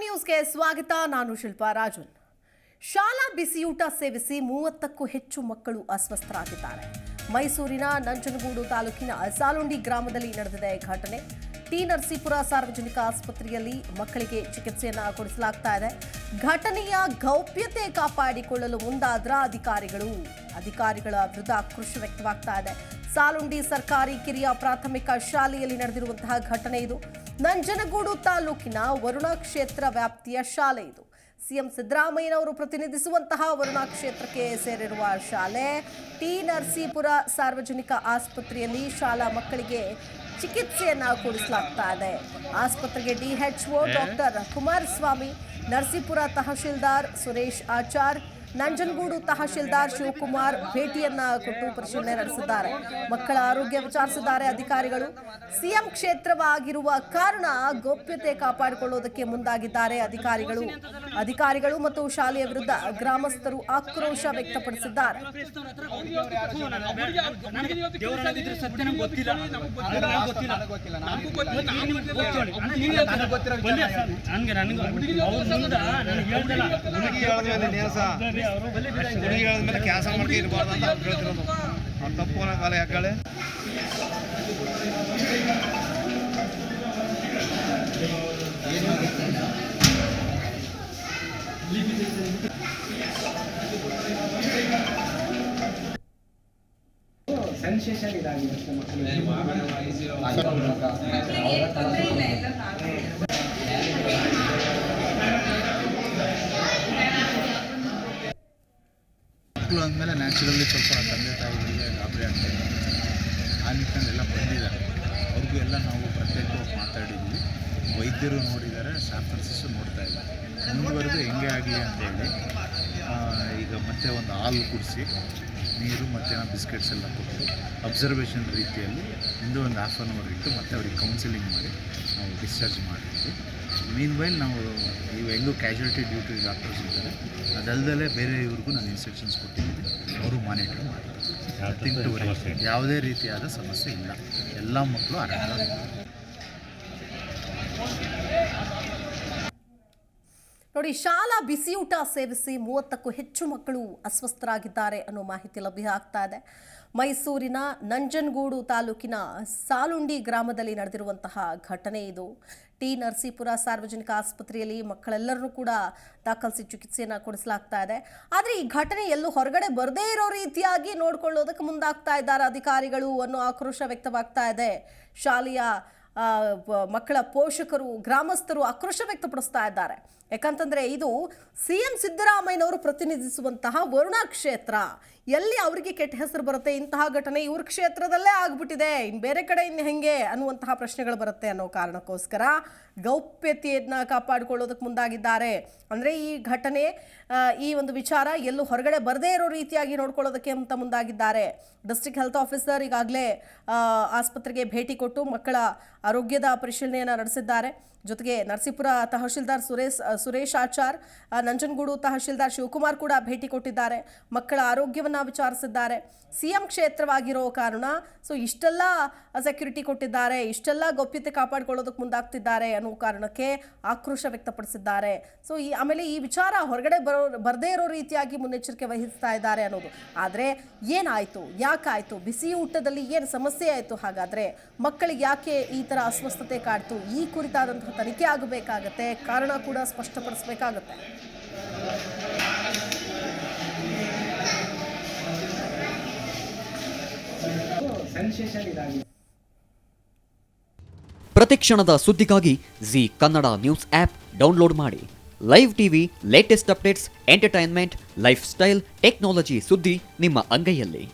ನ್ಯೂಸ್ಗೆ ಸ್ವಾಗತ. ನಾನು ಶಿಲ್ಪಾ ರಾಜನ್ ಶಾಲಾ ಬಿಸಿಯೂಟ ಸೇವಿಸಿ ಮೂವತ್ತಕ್ಕೂ ಹೆಚ್ಚು ಮಕ್ಕಳು ಅಸ್ವಸ್ಥರಾಗಿದ್ದಾರೆ. ಮೈಸೂರಿನ ನಂಜನಗೂಡು ತಾಲೂಕಿನ ಸಾಲುಂಡಿ ಗ್ರಾಮದಲ್ಲಿ ನಡೆದಿದೆ ಘಟನೆ. ಟಿ ನರಸೀಪುರ ಸಾರ್ವಜನಿಕ ಆಸ್ಪತ್ರೆಯಲ್ಲಿ ಮಕ್ಕಳಿಗೆ ಚಿಕಿತ್ಸೆಯನ್ನು ಕೊಡಿಸಲಾಗ್ತಾ ಇದೆ. ಘಟನೆಯ ಗೌಪ್ಯತೆ ಕಾಪಾಡಿಕೊಳ್ಳಲು ಮುಂದಾದ್ರ ಅಧಿಕಾರಿಗಳು, ಅಧಿಕಾರಿಗಳ ವಿರುದ್ಧ ಆಕ್ರೋಶ ವ್ಯಕ್ತವಾಗ್ತಾ ಇದೆ. ಸಾಲುಂಡಿ ಸರ್ಕಾರಿ ಕಿರಿಯ ಪ್ರಾಥಮಿಕ ಶಾಲೆಯಲ್ಲಿ ನಡೆದಿರುವಂತಹ ಘಟನೆ ಇದು. ನಂಜನಗೂಡು ತಾಲೂಕಿನ ವರುಣ ಕ್ಷೇತ್ರ ವ್ಯಾಪ್ತಿಯ ಶಾಲೆ ಇದು. ಸಿಎಂ ಸಿದ್ದರಾಮಯ್ಯನವರು ಪ್ರತಿನಿಧಿಸುವಂತಹ ವರುಣಾ ಕ್ಷೇತ್ರಕ್ಕೆ ಸೇರಿರುವ ಶಾಲೆ, ಟಿ ನರಸೀಪುರ ಸಾರ್ವಜನಿಕ ಆಸ್ಪತ್ರೆಯಲ್ಲಿ ಶಾಲಾ ಮಕ್ಕಳಿಗೆ ಚಿಕಿತ್ಸೆಯನ್ನ ಕೊಡಿಸಲಾಗ್ತಾ ಇದೆ. ಆಸ್ಪತ್ರೆಗೆ ಡಿಎಚ್ಒ ಡಾಕ್ಟರ್ ಕುಮಾರಸ್ವಾಮಿ, ನರಸೀಪುರ ತಹಶೀಲ್ದಾರ್ ಸುರೇಶ್ ಆಚಾರ್ ನಂಜನಗೂಡು ತಹಶೀಲ್ದಾರ್ ಶಿವಕುಮಾರ್ ಭೇಟಿಯನ್ನ ಕೊಟ್ಟು ಪರಿಶೀಲನೆ ನಡೆಸಿದ್ದಾರೆ. ಮಕ್ಕಳ ಆರೋಗ್ಯ ವಿಚಾರಿಸಿದ್ದಾರೆ ಅಧಿಕಾರಿಗಳು. ಸಿಎಂ ಕ್ಷೇತ್ರವಾಗಿರುವ ಕಾರಣ ಗೌಪ್ಯತೆ ಕಾಪಾಡಿಕೊಳ್ಳುವುದಕ್ಕೆ ಮುಂದಾಗಿದ್ದಾರೆ ಅಧಿಕಾರಿಗಳು. ಅಧಿಕಾರಿಗಳು ಮತ್ತು ಶಾಲೆಯ ವಿರುದ್ಧ ಗ್ರಾಮಸ್ಥರು ಆಕ್ರೋಶ ವ್ಯಕ್ತಪಡಿಸಿದ್ದಾರೆ. ಗೊತ್ತಿಲ್ಲ. ಹೇಳಿದ್ಮೇಲೆ ಕೆಲಸ ಮಾಡ್ಕೆ ಇರಬಾರ್ದು ಅಂತ ಅವ್ರು ಹೇಳ್ತಿರೋದು ಅವ್ರು ತಪ್ಪು ಅನ್ನೋ ಕಾಲ ಯಾಕಳೆ? ಸೆನ್ಸೇಷನ್ ಇದಾಗಿದೆ ಅಷ್ಟೇ ಮಕ್ಕಳಿಗೆ. ಮಕ್ಕಳು ಅಂದಮೇಲೆ ನ್ಯಾಚುರಲಿ ಸ್ವಲ್ಪ ತಂದೆ ತಾಯಿಗಳಿಗೆ ಗಾಬರಿ ಆಗ್ತದೆ ಆ ನಿಟ್ಟಿನಲ್ಲಿ ಎಲ್ಲ ಬಂದಿದ್ದಾರೆ ಅವ್ರಿಗೂ ಎಲ್ಲ ನಾವು ಪ್ರತ್ಯೇಕವಾಗಿ ಮಾತಾಡಿದ್ವಿ. ವೈದ್ಯರು ನೋಡಿದ್ದಾರೆ ಸ್ಯಾಫರ್ಸಸ್ಸು ನೋಡ್ತಾ ಇದ್ದಾರೆ. ಮುಂದುವರೆದು ಹೆಂಗೆ ಆಗಲಿ ಅಂತೇಳಿ ಈಗ ಮತ್ತೆ ಒಂದು ಹಾಲು ಕುಡಿಸಿ, ನೀರು ಮತ್ತು ಬಿಸ್ಕೆಟ್ಸ್ ಎಲ್ಲ ಕೊಟ್ಟು ಅಬ್ಸರ್ವೇಷನ್ ರೀತಿಯಲ್ಲಿ ಇಂದು ಒಂದು ಹಾಫ್ ಆನ್ ಅವರ್ ಇಟ್ಟು ಮತ್ತೆ ಅವ್ರಿಗೆ ಕೌನ್ಸಿಲಿಂಗ್ ಮಾಡಿ, ನಾವು ಡಿಸ್ಚಾರ್ಜ್ ಮಾಡಿದ್ವಿ. ಮೀನ್ ವೈಲ್ ನಾವು ಇವು ಹೆಂಗೂ ಕ್ಯಾಶುಯಾಲಿಟಿ ಡ್ಯೂಟಿ ಡಾಕ್ಟರ್ಸ್ ಇದ್ದಾರೆ. ಅದಲ್ಲದೆ ಬೇರೆ ಇವ್ರಿಗೂ ನಾನು ಇನ್ಸ್ಟ್ರಕ್ಷನ್ಸ್ ಕೊಟ್ಟಿದ್ದೀನಿ ಅವರು ಮಾನಿಟರ್ ಮಾಡ್ತಾರೆ. ಯಾವುದೇ ರೀತಿಯಾದ ಸಮಸ್ಯೆ ಇಲ್ಲ. ಎಲ್ಲ ಮಕ್ಕಳು ಆರಾಮ ನೋಡಿ, ಶಾಲಾ ಬಿಸಿಯೂಟ ಸೇವಿಸಿ ಮೂವತ್ತಕ್ಕೂ ಹೆಚ್ಚು ಮಕ್ಕಳು ಅಸ್ವಸ್ಥರಾಗಿದ್ದಾರೆ ಅನ್ನೋ ಮಾಹಿತಿ ಲಭ್ಯ ಆಗ್ತಾ ಇದೆ. ಮೈಸೂರಿನ ನಂಜನಗೂಡು ತಾಲೂಕಿನ ಸಾಲುಂಡಿ ಗ್ರಾಮದಲ್ಲಿ ನಡೆದಿರುವಂತಹ ಘಟನೆ ಇದು. ಟಿ ನರಸೀಪುರ ಸಾರ್ವಜನಿಕ ಆಸ್ಪತ್ರೆಯಲ್ಲಿ ಮಕ್ಕಳೆಲ್ಲರನ್ನೂ ಕೂಡ ದಾಖಲಿಸಿ ಚಿಕಿತ್ಸೆಯನ್ನು ಕೊಡಿಸಲಾಗ್ತಾ ಇದೆ. ಆದರೆ ಈ ಘಟನೆ ಎಲ್ಲೂ ಹೊರಗಡೆ ಬರದೇ ಇರೋ ರೀತಿಯಾಗಿ ನೋಡಿಕೊಳ್ಳೋದಕ್ಕೆ ಮುಂದಾಗ್ತಾ ಇದ್ದಾರೆ ಅಧಿಕಾರಿಗಳು ಅನ್ನೋ ಆಕ್ರೋಶ ವ್ಯಕ್ತವಾಗ್ತಾ ಇದೆ. ಶಾಲೆಯ ಮಕ್ಕಳ ಪೋಷಕರು, ಗ್ರಾಮಸ್ಥರು ಆಕ್ರೋಶ ವ್ಯಕ್ತಪಡಿಸ್ತಾ ಇದ್ದಾರೆ. ಯಾಕಂತಂದ್ರೆ ಇದು ಸಿ ಎಂ ಸಿದ್ದರಾಮಯ್ಯನವರು ಪ್ರತಿನಿಧಿಸುವಂತಹ ವರುಣಾ ಕ್ಷೇತ್ರ. ಎಲ್ಲಿ ಅವರಿಗೆ ಕೆಟ್ಟ ಹೆಸರು ಬರುತ್ತೆ, ಇಂತಹ ಘಟನೆ ಇವ್ರ ಕ್ಷೇತ್ರದಲ್ಲೇ ಆಗ್ಬಿಟ್ಟಿದೆ. ಇನ್ನು ಬೇರೆ ಕಡೆ ಇನ್ನು ಹೆಂಗೆ ಅನ್ನುವಂತಹ ಪ್ರಶ್ನೆಗಳು ಬರುತ್ತೆ ಅನ್ನೋ ಕಾರಣಕ್ಕೋಸ್ಕರ ಗೌಪ್ಯತೆಯನ್ನ ಕಾಪಾಡಿಕೊಳ್ಳೋದಕ್ಕೆ ಮುಂದಾಗಿದ್ದಾರೆ. ಅಂದ್ರೆ ಈ ಘಟನೆ ಈ ಒಂದು ವಿಚಾರ ಎಲ್ಲೂ ಹೊರಗಡೆ ಬರದೇ ಇರೋ ರೀತಿಯಾಗಿ ನೋಡ್ಕೊಳ್ಳೋದಕ್ಕೆ ಅಂತ ಮುಂದಾಗಿದ್ದಾರೆ. ಡಿಸ್ಟ್ರಿಕ್ಟ್ ಹೆಲ್ತ್ ಆಫೀಸರ್ ಈಗಾಗಲೇ ಆಸ್ಪತ್ರೆಗೆ ಭೇಟಿ ಕೊಟ್ಟು ಮಕ್ಕಳ ಆರೋಗ್ಯದ ಪರಿಶೀಲನೆಯನ್ನು ನಡೆಸಿದ್ದಾರೆ. ಜೊತೆಗೆ ನರಸೀಪುರ ತಹಶೀಲ್ದಾರ್ ಸುರೇಶ್ ಸುರೇಶ್ ಆಚಾರ್ ನಂಜನಗೂಡು ತಹಶೀಲ್ದಾರ್ ಶಿವಕುಮಾರ್ ಕೂಡ ಭೇಟಿ ಕೊಟ್ಟಿದ್ದಾರೆ. ಮಕ್ಕಳ ಆರೋಗ್ಯವನ್ನು ವಿಚಾರಿಸಿದ್ದಾರೆ. ಸಿಎಂ ಕ್ಷೇತ್ರವಾಗಿರೋ ಕಾರಣ, ಸೊ ಇಷ್ಟೆಲ್ಲ ಸೆಕ್ಯೂರಿಟಿ ಕೊಟ್ಟಿದ್ದಾರೆ, ಇಷ್ಟೆಲ್ಲ ಗೌಪ್ಯತೆ ಕಾಪಾಡಿಕೊಳ್ಳೋದಕ್ಕೆ ಮುಂದಾಗ್ತಿದ್ದಾರೆ ಅನ್ನೋ ಕಾರಣಕ್ಕೆ ಆಕ್ರೋಶ ವ್ಯಕ್ತಪಡಿಸಿದ್ದಾರೆ. ಸೊ ಈ, ಆಮೇಲೆ ಈ ವಿಚಾರ ಹೊರಗಡೆ ಬರೋ, ಬರದೇ ಇರೋ ರೀತಿಯಾಗಿ ಮುನ್ನೆಚ್ಚರಿಕೆ ವಹಿಸ್ತಾ ಇದ್ದಾರೆ ಅನ್ನೋದು. ಆದರೆ ಏನಾಯಿತು? ಯಾಕಾಯಿತು? ಬಿಸಿ ಊಟದಲ್ಲಿ ಏನು ಸಮಸ್ಯೆ ಆಯಿತು? ಹಾಗಾದರೆ ಮಕ್ಕಳಿಗೆ ಯಾಕೆ ಈ ಥರ ಅಸ್ವಸ್ಥತೆ ಕಾಡ್ತು. ಈ ಕುರಿತಾದಂತಹ ತನಿಖೆ ಆಗಬೇಕಾಗತ್ತೆ. ಕಾರಣ ಕೂಡ ಸ್ಪಷ್ಟಪಡಿಸಬೇಕಾಗತ್ತೆ. ಪ್ರತಿ ಕ್ಷಣದ ಸುದ್ದಿಗಾಗಿ Zee Kannada news app download ಮಾಡಿ. Live TV latest updates entertainment lifestyle technology ಸುದ್ದಿ ನಿಮ್ಮ ಅಂಗೈಯಲ್ಲಿ.